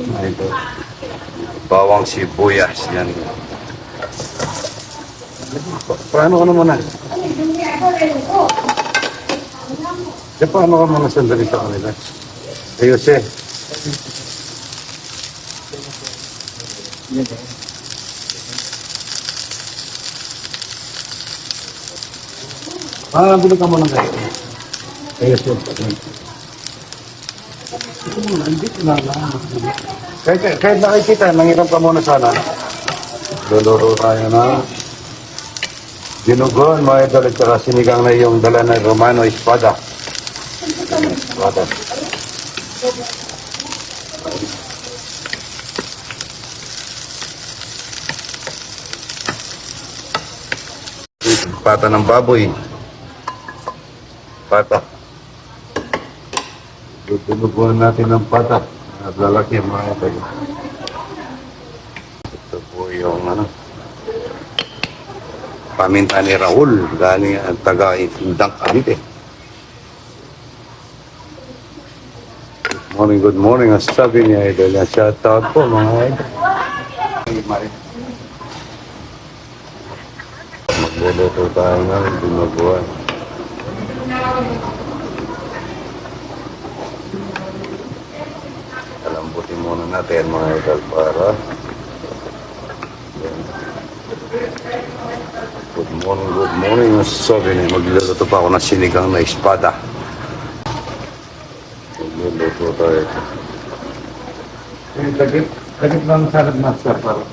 Ito. Bawang sibuyas. Yan. Pa- Paano ka naman na? Eh, paano ka muna sandali sa kanila? Ayos eh. Ah, bili ka muna kayo. Ayos eh. Nandito na lang. Kahit, kahit nakikita, nangiram ka muna sana. Luluro tayo na. Dinugon, mga idol, at saka sinigang na yung dala ng Romano Espada. Espada. Pata ng baboy. Pata. Dinugon natin ng pata. At lalaki mga idol. Ito po yung ano paminta ni Raul galing ang taga Indang Cavite. Good morning, good morning. Ang sabi niya, idol niya, shout out po mga idol. Magluluto tayo ng dinuguan. Muna natin mga idol para Good morning, good morning. Sabi niya, magluluto pa ako ng sinigang na espada. Magluluto tayo. Eh, dagit, dagit lang salad master para.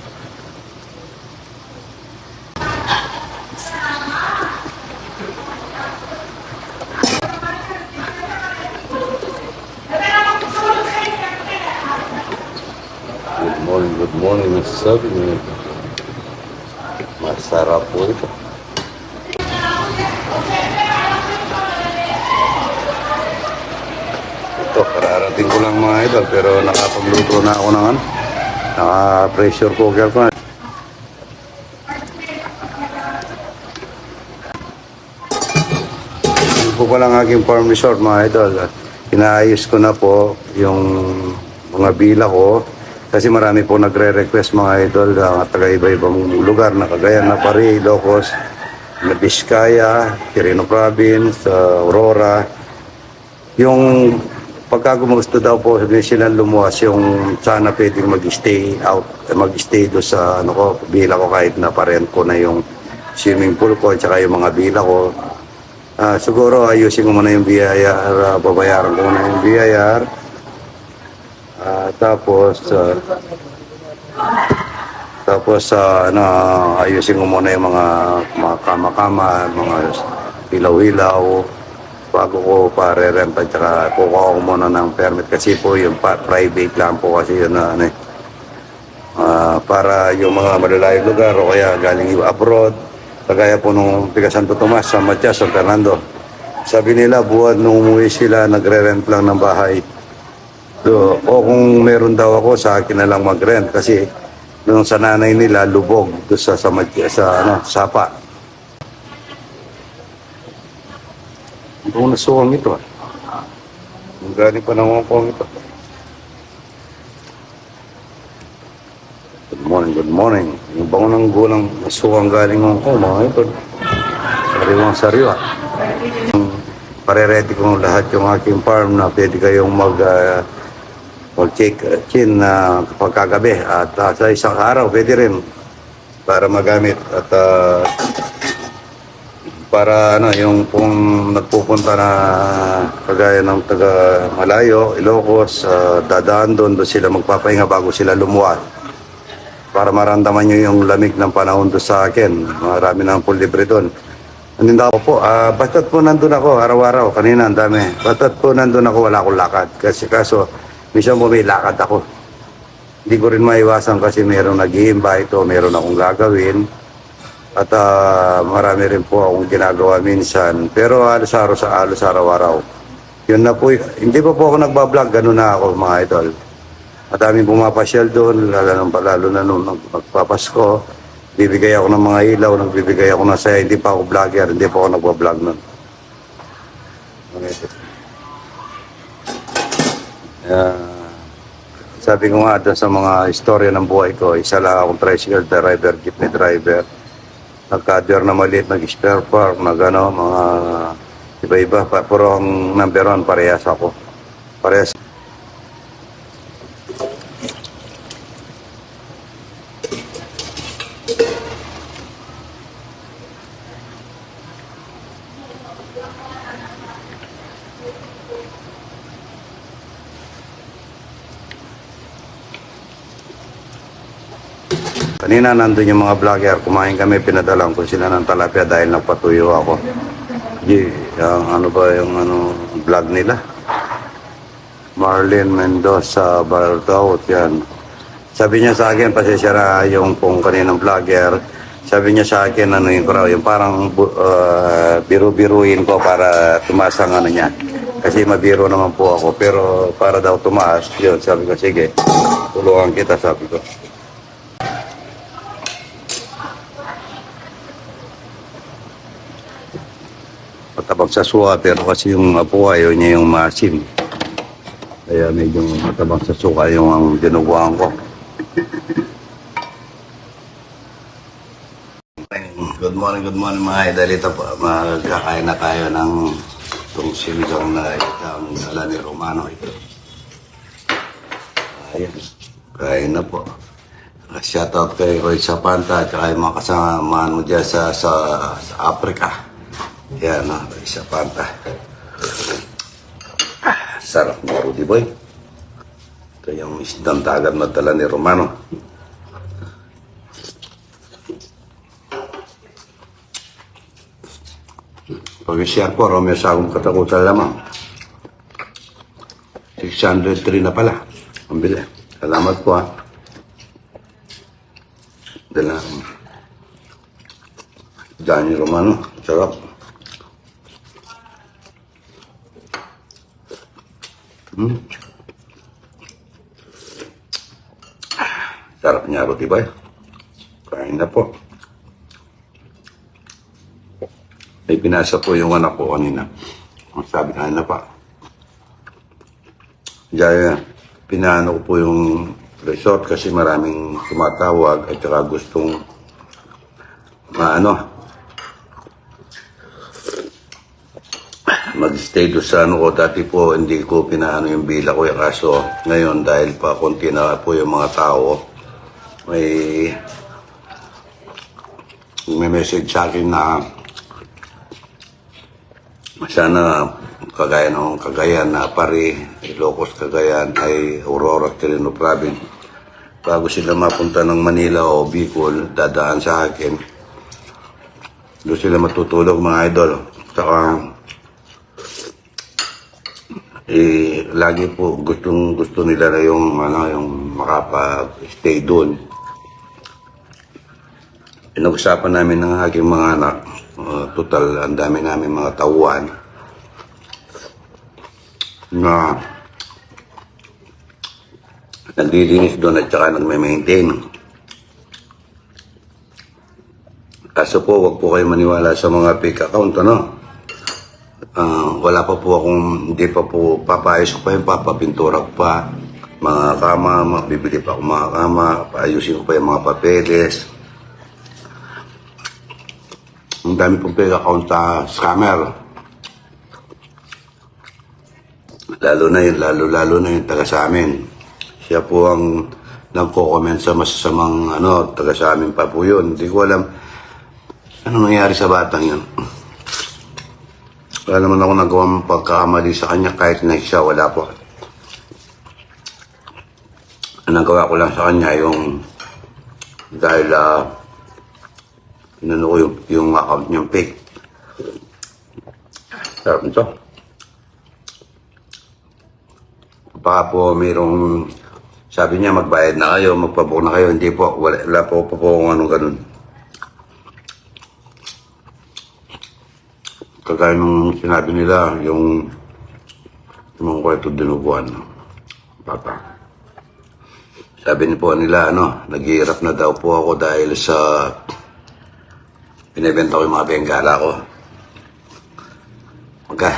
Good morning, good morning. Sabi niya, masarap po ito. Ito, kararating ko lang mga idol, pero nakapagluto na ako ng ano, naka-pressure cooker ko na. Po pala ang aking farm resort mga idol. Inaayos ko na po yung mga bila ko kasi marami po nagre-request mga idol na taga iba-ibang lugar na Cagayan na Pari, Ilocos, na Vizcaya, Quirino Province, uh, Aurora. Yung pagka gusto daw po sabi sila lumuwas yung sana pwedeng mag-stay out, mag-stay do sa ano ko, bila ko kahit na parent ko na yung swimming pool ko at saka yung mga bila ko. Ah, siguro ayusin ko muna yung BIR, uh, babayaran ko muna yung BIR. Ah, tapos ah, tapos ah, ano, ayusin ko muna yung mga, mga kama-kama, mga ilaw-ilaw bago ko pare-rent at saka kukuha ko muna ng permit. Kasi po yung pa- private lang po kasi yun na ano. Ah, para yung mga malalayong lugar o kaya galing abroad kagaya po nung tiga Santo Tomas sa Matias, San Fernando. Sabi nila buwan nung umuwi sila nagre-rent lang ng bahay So, o kung meron daw ako sa akin na lang mag-rent kasi nung sa nanay nila lubog doon sa sa, sa ano, Sapa Ito nasuwang ito ah. Ang galing pa ng Kong ito. Good morning, good morning. Yung bango ng gulang nasuwang galing Hong Kong, mga ito. Sariwang sariwa. Pare-ready ko lahat yung aking farm na pwede kayong mag ah, mag-check in na kapag kagabi at ah, sa isang araw pwede rin para magamit at ah, para ano yung kung nagpupunta na kagaya ng taga Malayo, Ilocos, uh, dadaan doon doon sila magpapahinga bago sila lumuwas para maramdaman nyo yung lamig ng panahon doon sa akin. Marami na po libre doon. Nandun ako po, ah basta't po nandun ako araw-araw, kanina ang dami. Basta't po nandun ako, wala akong lakad. Kasi kaso, minsan po may lakad ako. Hindi ko rin maiwasan kasi mayroong nag-i-invite o mayroon akong gagawin. At ah, marami rin po akong ginagawa minsan. Pero halos araw sa halos araw-araw. Yun na po, hindi pa po ako nagbablog, ganun na ako mga idol. Madaming pumapasyal doon, lalo, lalo na nung magpapasko. Bibigay ako ng mga ilaw, nagbibigay ako ng saya. Hindi pa ako vlogger, hindi pa ako nagbablog nun. Mga Ah, Sabi ko nga doon sa mga istorya ng buhay ko, isa lang akong tricycle driver, jeepney driver. Nagka-deer na maliit, nag-spare part, nag mga iba-iba. Pero ang number one, parehas ako. Parehas. Kanina nandun yung mga vlogger, kumain kami, pinadalang ko sila ng talapia dahil nagpatuyo ako. Yung ano ba yung ano, vlog nila? Marlene Mendoza Bartaut, yan. Sabi niya sa akin, pasensya na yung pong kaninang vlogger, sabi niya sa akin, ano yung raw, yung parang uh, biru-biruin ko para tumaas ang ano niya. Kasi mabiro naman po ako, pero para daw tumaas, yun, sabi ko, sige, tulungan kita, sabi ko. Matabang sa suka pero kasi yung apo ayaw niya yung masim. Kaya medyo matabang sa suka yung ang dinuguan ko. Good morning, good morning mga idol. Po, magkakain na tayo ng itong sinigang na itang dala ni Romano ito. Ayan, kain na po. Shoutout kay Roy Sapanta at yung mga kasamahan mo dyan sa, sa, sa Africa. Yan, no? Isa panta. Ah, sarap ng Rudy Boy. Ito yung isdang dagat na dala ni Romano. Pag-share po, Romeo sa akong katakutan lamang. 603 na pala. Ang bili. Salamat po ha. Dala. Johnny Romano. Sarap. Hmm. Sarap niya, Ruti Boy. Kain na po. May pinasa po yung anak ko kanina. Ang sabi kain na pa. Dahil pinaano ko po yung resort kasi maraming tumatawag at saka gustong maano mag-stay doon sa ano ko. Dati po, hindi ko pinaano yung bila ko. Kaso, ngayon, dahil pa konti na po yung mga tao, may may message sa akin na sana kagaya ng Cagayan na Pari, Ilocos Cagayan ay Aurora Quirino Province. Bago sila mapunta ng Manila o Bicol, dadaan sa akin. Doon sila matutulog mga idol. Saka eh, lagi po gustong gusto nila na yung ano yung makapag-stay doon. Pinag-usapan namin ng aking mga anak, uh, total ang dami namin mga tauhan na naglilinis doon at saka nagme-maintain. Kaso po, wag po kayo maniwala sa mga fake account, ano? Ah, wala pa po akong, hindi pa po papayos ko pa yung papapintura ko pa. Mga kama, ma- bibili pa ako mga kama, paayusin ko pa yung mga papeles. Ang dami pong account sa scammer. Lalo na yun, lalo-lalo na yung taga sa amin. Siya po ang nagko-comment sa masasamang ano, taga sa amin pa po yun. Hindi ko alam ano nangyari sa batang yun. Wala naman ako nagawang pagkakamali sa kanya kahit na siya wala po. Ang nagawa ko lang sa kanya yung dahil uh, inano ko yung, yung account niyang fake. Sarap nito. Baka po mayroong sabi niya magbayad na kayo, magpabook na kayo. Hindi po, wala, wala po po po kung anong ganun. Kagaya nung sinabi nila, yung mga kwento dinuguan. Papa. Sabi niyo po nila, ano, naghihirap na daw po ako dahil sa binibenta ko yung mga bengala ko. Magka,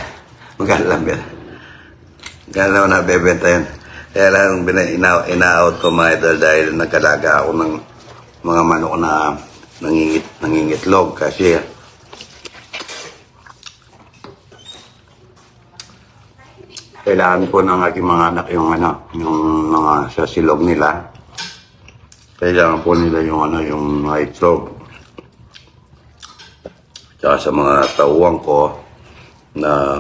magkano lang yan? Magkano naman nabebenta yan? Kaya lang ina-out ko mga idol dahil nagkalaga ako ng mga manok na nangingit, nangingitlog kasi kailangan ko ng aking mga anak yung ano, yung mga sa nila. Kailangan po nila yung ano, yung mga itlog. Tsaka sa mga tauwang ko na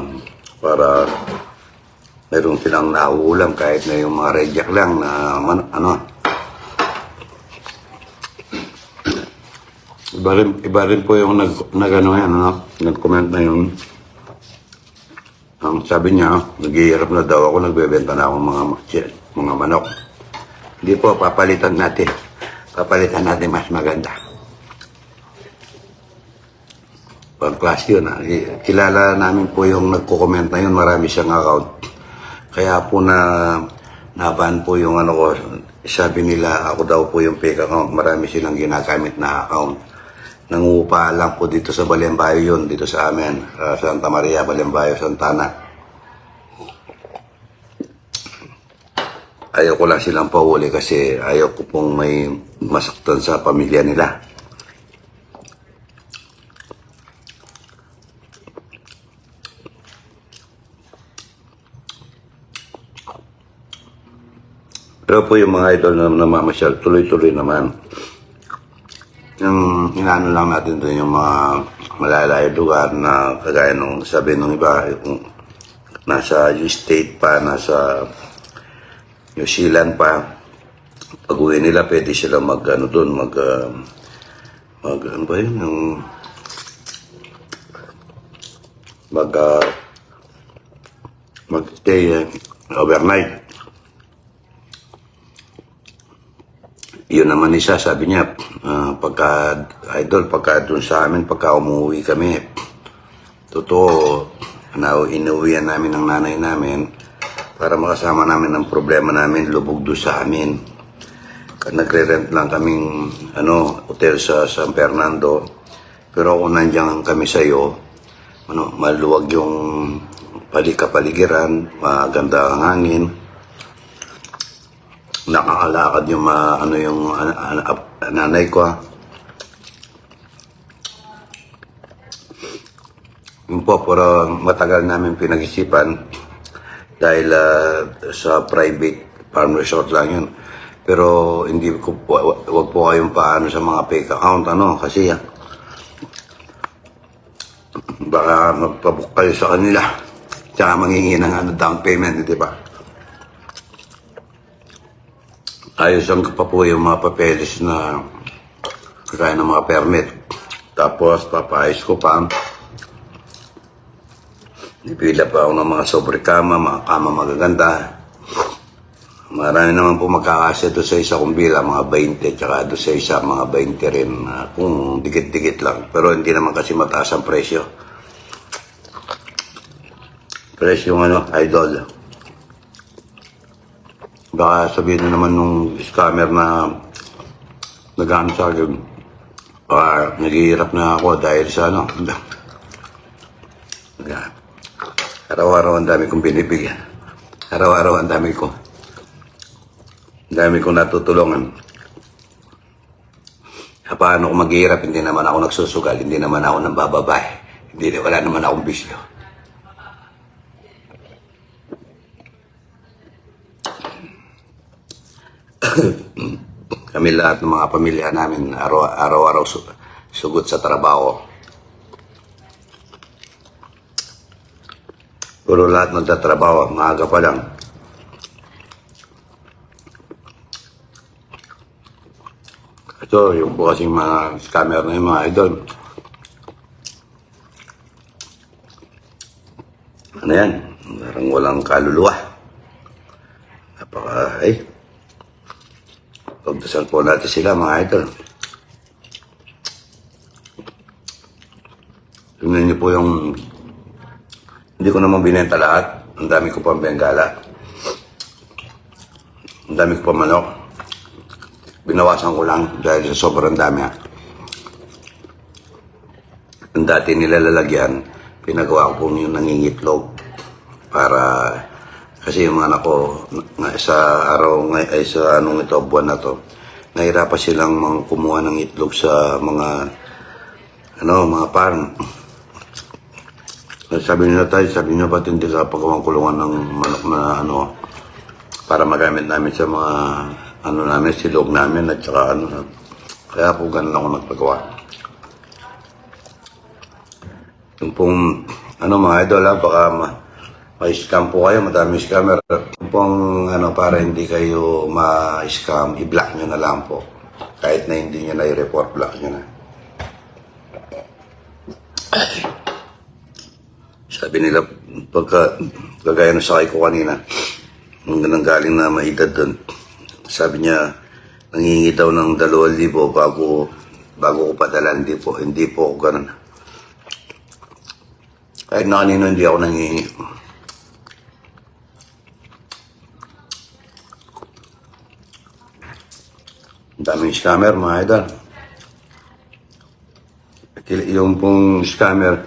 para meron silang nauulam kahit na yung mga reject lang na man, ano. Iba rin, iba rin po yung nag, nag ano yan, ano, nag-comment na yun. Ang sabi niya, naghihirap na daw ako, nagbebenta na ako ng mga, mga manok. Hindi po, papalitan natin. Papalitan natin mas maganda. Pang class yun. ah. I- Kilala namin po yung nagko-comment na yun. Marami siyang account. Kaya po na naban po yung ano ko. Sabi nila, ako daw po yung fake account. Marami silang ginagamit na account. Nangupa lang po dito sa Balembayo yun, dito sa amin. sa Santa Maria, Balembayo, Santana. Ayaw ko lang silang pauli kasi ayaw ko pong may masaktan sa pamilya nila. Pero po yung mga idol na namamasyal, tuloy-tuloy naman. Yung inaano lang natin doon yung mga malalayo lugar na kagaya nung sabi nung iba, yung nasa yung state pa, nasa New Zealand pa. Pag uwi nila, pwede sila mag, ano doon, mag, ah, mag, ano ba yun, yung, mag, ah, mag-stay eh, overnight. Yun naman isa, sabi niya, ah, pagka, idol, pagka doon sa amin, pagka umuwi kami, totoo, na inuwian namin ng nanay namin para makasama namin ang problema namin, lubog doon sa amin. Nagre-rent lang kaming ano, hotel sa San Fernando. Pero kung nandiyan kami sa iyo, ano, maluwag yung palika-paligiran, maganda ang hangin, nakakalakad yung mga, ano yung ana- ana- ap- nanay ko. ah. Yung po, pero matagal namin pinag-isipan dahil ah, sa private farm resort lang yun. Pero hindi ko po, wa- wag po kayong paano sa mga fake account, ano, kasi ah, baka magpabook kayo sa kanila. Tsaka mangingi ng ano, down payment, di ba? Ayos ang pa po yung mga papeles na kaya ng mga permit. Tapos, papaayos ko pa. Nipila pa ako ng mga sobre kama, mga kama magaganda. Marami naman po magkakasya doon sa isa kong bila, mga 20, tsaka doon sa isa, mga 20 rin, ah, kung dikit-dikit lang. Pero hindi naman kasi mataas ang presyo. Presyo ano, idol. Baka sabihin na naman nung scammer na nag-ano sa akin, ah, naghihirap na ako dahil sa ano. Araw-araw ang dami kong binibigyan. Araw-araw ang dami ko. Ang dami kong natutulungan. Paano ako maghihirap, hindi naman ako nagsusugal, hindi naman ako nang bababay. Hindi, wala naman akong bisyo. Kami lahat ng mga pamilya namin, araw- araw-araw su- sugot sa trabaho. Puro lahat nagtatrabaho, maaga pa lang. Ito, yung po kasing mga scammer na yung mga idol. Ano yan? Parang walang kaluluwa. Napaka, ay. Pagdasal po natin sila, mga idol. Tingnan niyo po yung... Hindi ko naman binenta lahat. Ang dami ko pang bengala. Ang dami ko pang manok. Binawasan ko lang dahil sa sobrang dami. ah. Ang dati nila lalagyan, pinagawa ko po yung nangingitlog para Kasi yung anak ko, nga sa araw, nga, ay sa anong ito, buwan na to, nahirapan silang mga kumuha ng itlog sa mga, ano, mga farm. Sabi nila tayo, sabi nila ba't hindi ka kulungan ng manok na ano, para magamit namin sa mga, ano namin, silog namin at saka ano, kaya po ganun ako nagpagawa. Yung pong, ano mga idol ha, baka ma, ma-scam po kayo, madami scammer. Pong, ano, para hindi kayo ma-scam, i-block nyo na lang po. Kahit na hindi nyo na i-report, block nyo na. Sabi nila, pagka, kagaya ng sakay ko kanina, nung nanggaling na maedad doon, sabi niya, nangingi daw ng dalawang libo bago, bago ko padala. Hindi po, hindi po ako ganun. Kahit na kanino hindi ako nangingi. Daming scammer, mga idol. Yung pong scammer,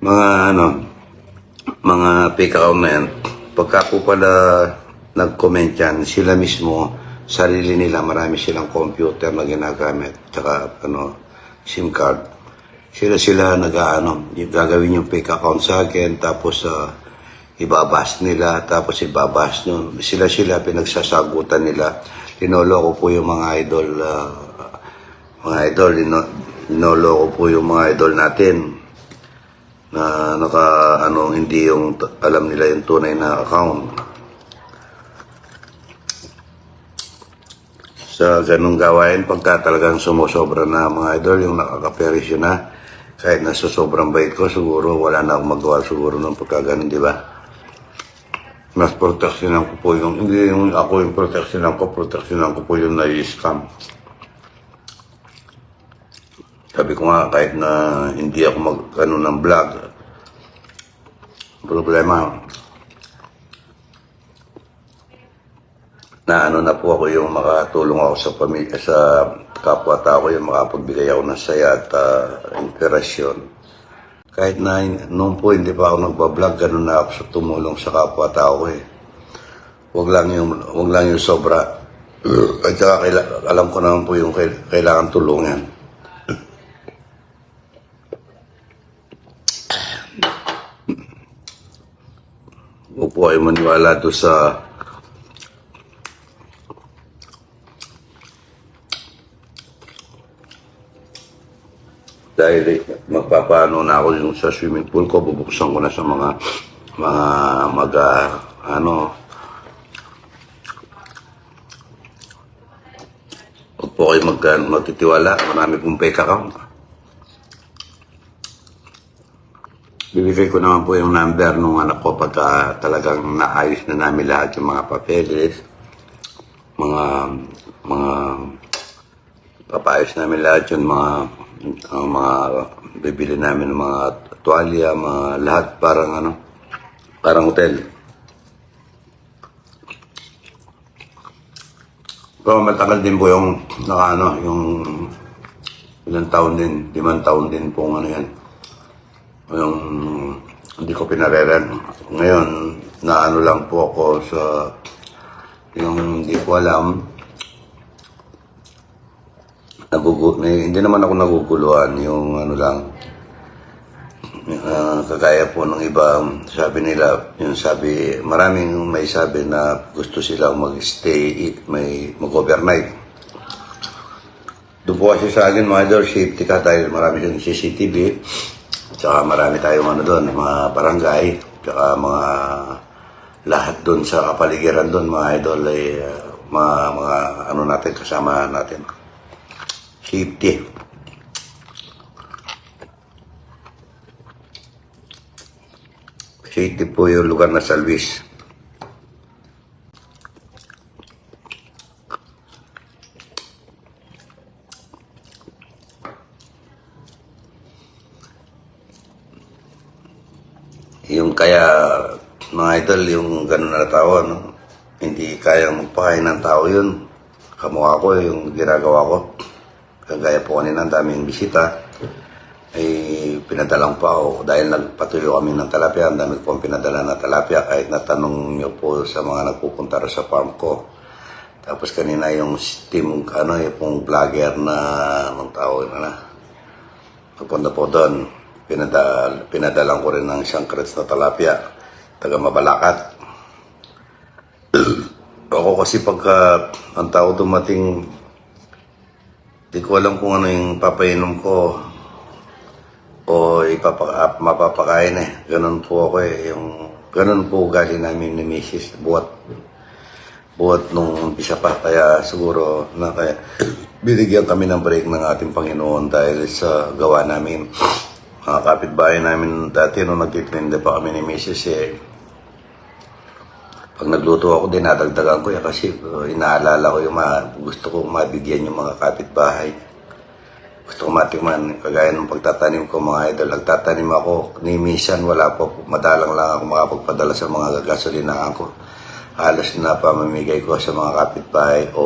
mga ano, mga fake account pagka po pala nag-comment yan, sila mismo, sarili nila, marami silang computer na ginagamit, tsaka ano, SIM card. Sila sila nag-ano, gagawin yung fake account sa akin, tapos uh, ibabas nila, tapos ibabas nyo. Sila sila pinagsasagutan nila. Linoloko po yung mga idol, ah, mga idol, lino- linoloko po yung mga idol natin na naka ano hindi yung alam nila yung tunay na account. Sa ganung gawain pagka talagang sumusobra na mga idol yung nakakaperisyo na kahit na sa sobrang bait ko siguro wala na akong magawa siguro ng pagka ganun di ba mas proteksyonan ko po yung hindi yung ako yung proteksyonan ko proteksyonan ko po yung nai-scam sabi ko nga, kahit na hindi ako mag, ano, ng vlog, problema, na ano na po ako yung makatulong ako sa pamilya, sa kapwa-tao, yung makapagbigay ako ng saya at uh, inspirasyon. Kahit na noon po hindi pa ako nagbablog, ganun na ako sa tumulong sa kapwa-tao ko eh. Huwag lang yung, huwag lang yung sobra. At saka kaila- alam ko naman po yung kail- kailangan tulungan. Huwag po kayo maniwala doon sa dahil magpapaano na ako yung sa swimming pool ko, bubuksan ko na sa mga mga mag ah, ano Huwag po kayo mag, magtitiwala. Marami pong fake account. Bibigay ko naman po yung number nung anak ko pagka talagang naayos na namin lahat yung mga papeles, mga mga papayos namin lahat yung mga ang mga bibili namin ng mga tuwalya, mga lahat parang ano, parang hotel. Pero matagal din po yung naka ano, yung ilang taon din, limang taon din po ano yan yung hindi ko pinareren. Ngayon, naano lang po ako sa yung hindi ko alam. Nagugu may, hindi naman ako naguguluhan yung ano lang. ah, kagaya po ng iba, sabi nila, yung sabi, maraming may sabi na gusto silang mag-stay, may mag-overnight. Doon po kasi sa akin, mga idol, safety ka dahil marami yung CCTV. Tsaka marami tayong ano doon, mga barangay. Tsaka mga lahat doon sa kapaligiran doon, mga idol, ay uh, mga, mga ano natin, kasama natin. Safety. Safety po yung lugar na Salvis. Yung kaya, mga idol, yung ganun na tao, no? hindi kayang magpakain ng tao yun. Kamukha ko, yung ginagawa ko. Kagaya po kanina, ang daming bisita. ay pinadalang pa ako dahil nagpatuyo kami ng talapia. Ang dami kong pinadala na talapia kahit natanong nyo po sa mga nagpupunta sa farm ko. Tapos kanina yung team, ano, yung vlogger na, anong tawag na na, Pupunta po doon. Pinadal, pinadalang ko rin ng isang crates na talapia. Taga Mabalakat. Ako kasi pagka ang tao dumating, di ko alam kung ano yung papainom ko o ipapa, mapapakain eh. Ganun po ako eh. Yung, ganun po ugali namin ni Mrs. Buhat buhat nung umpisa pa. Kaya siguro na kaya binigyan kami ng break ng ating Panginoon dahil sa gawa namin. Mga kapitbahay namin dati nung nagtitinda pa kami ni Mrs. eh, pag nagluto ako, dinadagdagan ko yan kasi uh, inaalala ko yung mga, gusto kong mabigyan yung mga kapitbahay. Gusto ko matikman, kagaya ng pagtatanim ko mga idol. Nagtatanim ako, ni minsan wala po, madalang lang ako makapagpadala sa mga gasolinahan ko. Halos na pamamigay ko sa mga kapitbahay o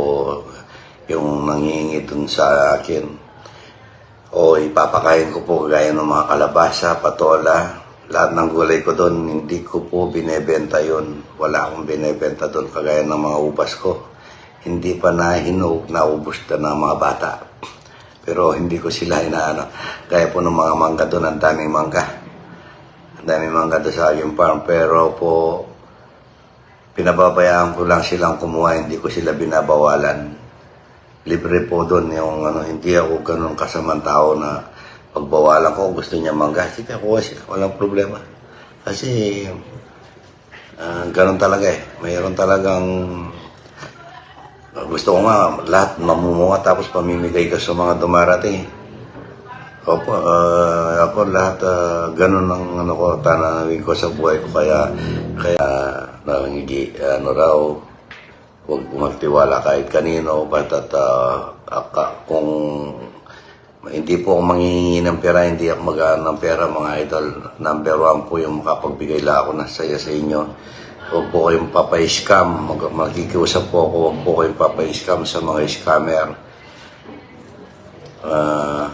yung nangihingi dun sa akin. O ipapakain ko po gaya ng mga kalabasa, patola, lahat ng gulay ko doon, hindi ko po binebenta yon Wala akong binebenta doon kagaya ng mga ubas ko. Hindi pa na hinog, naubos na ng mga bata. Pero hindi ko sila inaano. Kaya po ng mga mangga doon, ang daming mangga. Ang daming mangga doon sa aking farm. Pero po, pinababayaan ko lang silang kumuha, hindi ko sila binabawalan. Libre po doon yung ano, hindi ako ganun kasamang tao na pagbawalan ko, gusto niya mangga, sige, kuha siya, walang problema. Kasi, ah, ganun talaga eh. Mayroon talagang, ah, gusto ko nga, lahat mamumunga tapos pamimigay ka sa mga dumarating. Opo, ah, ako lahat ah, ganun ang ano ko, tanawin ko sa buhay ko kaya kaya nangingi ano raw huwag magtiwala kahit kanino basta't ah, aka, kung hindi po ako manghihingi ng pera, hindi ako mag ng pera mga idol. Number one po yung makapagbigay lang ako ng saya sa inyo. Huwag po kayong papay-scam. Mag magkikiusap po ako, huwag po kayong papay-scam sa mga scammer. Ah,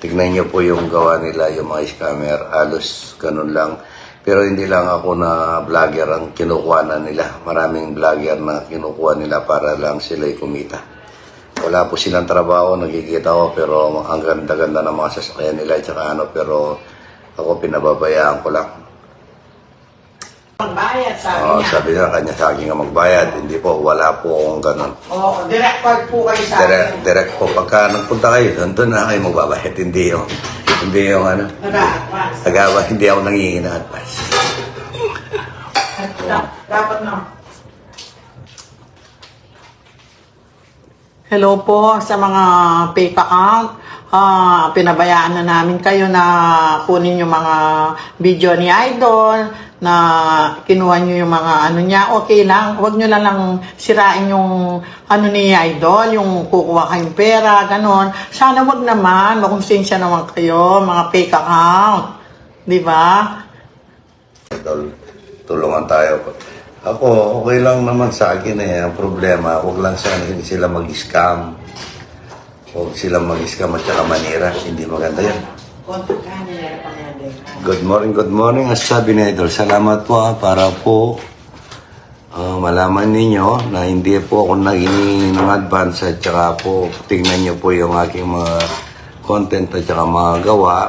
tignan niyo po yung gawa nila, yung mga scammer. Halos ganun lang. Pero hindi lang ako na vlogger ang kinukuha na nila. Maraming vlogger na kinukuha nila para lang sila'y kumita. Wala po silang trabaho, nakikita ko, pero ang ganda-ganda ng mga sasakyan nila, tsaka ano, pero ako pinababayaan ko lang. Magbayad, sabi Oh, niya. sabi niya, kanya sa akin nga magbayad. Hindi po, wala po akong ganun. Oo, direct card po kayo sa Direct, akin. direct po, pagka nagpunta kayo, doon, doon na kayo magbabayad. Hindi yung, hindi yung ano, Nag-a-advance. nagawa, hindi ako nangihingi ng advice. Da- Dapat na. Hello po sa mga fake account. Ah, pinabayaan na namin kayo na kunin yung mga video ni Idol na kinuha nyo yung mga ano niya. Okay lang. Huwag nyo na lang sirain yung ano ni Idol, yung kukuha kayong pera, ganon. Sana wag naman. Makonsensya naman kayo, mga fake account. Di ba? Idol, tulungan tayo. Ako, okay lang naman sa akin eh. Ang problema, huwag lang sana sila mag-scam. Huwag sila mag-scam at saka manira. Hindi maganda yan. Good morning, good morning. As sabi ni Idol, salamat po ah, para po ah, malaman ninyo na hindi po ako naging ng advance at saka po tingnan nyo po yung aking mga content at saka mga gawa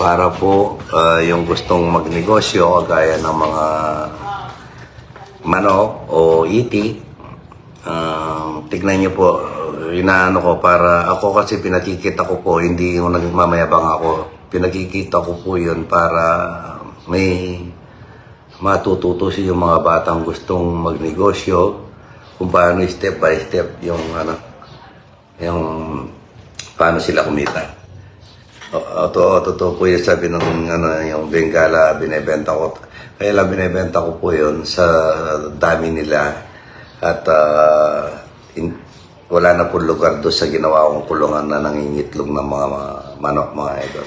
para po ah, yung gustong magnegosyo gaya ng mga manok o iti um, tignan niyo po inaano ko para ako kasi pinakikita ko po hindi yung nagmamayabang ako pinakikita ko po yun para may matututo si yung mga batang gustong magnegosyo kung paano step by step yung ano yung paano sila kumita o, to, totoo po yung sabi ng ano, yung Bengala, binebenta ko. Kaya lang binebenta ko po yun sa dami nila. At ah, in- wala na po lugar doon sa ginawa kong kulungan na nangingitlog ng mga, mga manok, mga idol.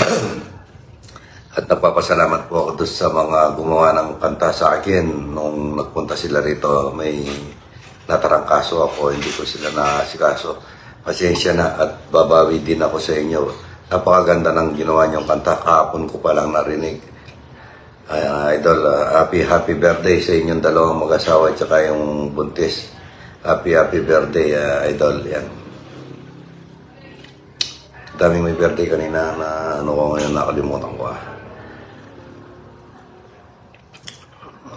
At nagpapasalamat po ako doon sa mga gumawa ng kanta sa akin nung nagpunta sila rito. May natarangkaso ako, hindi ko sila nasikaso. Pasensya na at babawi din ako sa inyo. Napakaganda ng ginawa niyong kanta. Kahapon ko pa lang narinig. Ay, ah, idol, ah, happy, happy birthday sa inyong dalawang mag-asawa at saka yung buntis. Happy, happy birthday, ah, idol. Yan. Daming may birthday kanina na ano ko ngayon nakalimutan ko.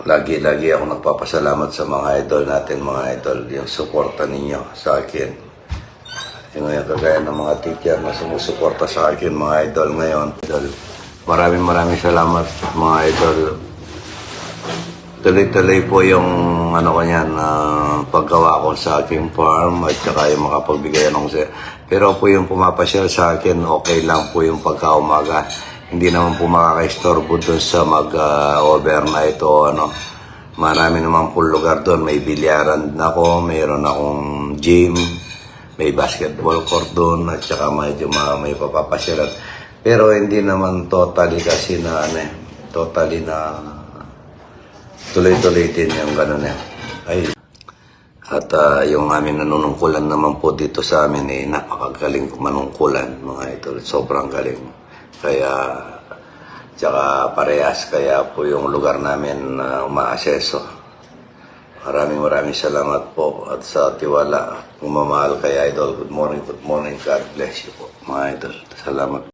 Lagi-lagi ako nagpapasalamat sa mga idol natin, mga idol, yung suporta ninyo sa akin. Yung ngayon, kagaya ng mga teacher na sumusuporta sa akin, mga idol ngayon. Idol, maraming maraming salamat, mga idol. Tuloy-tuloy po yung ano ko niyan, ah, paggawa ko sa aking farm at saka yung makapagbigay ng sa Pero po yung pumapasyal sa akin, okay lang po yung pagkaumaga. Hindi naman po makaka-istorbo doon sa mag-overnight o ano. Marami naman po lugar doon. May bilyaran ako, mayroon akong gym, may basketball court doon at saka medyo ma- may papapasyalan. Pero hindi naman totally kasi na ano eh, totally na tuloy-tuloy din yung gano'n eh. Ay, at ah, yung aming nanunungkulan naman po dito sa amin eh, napakagaling manungkulan mga idol. Sobrang galing. Kaya, tsaka parehas, kaya po yung lugar namin na umaaseso. Maraming maraming salamat po at sa tiwala, pumamahal kay Idol. Good morning, good morning. God bless you po, mga idol. Salamat.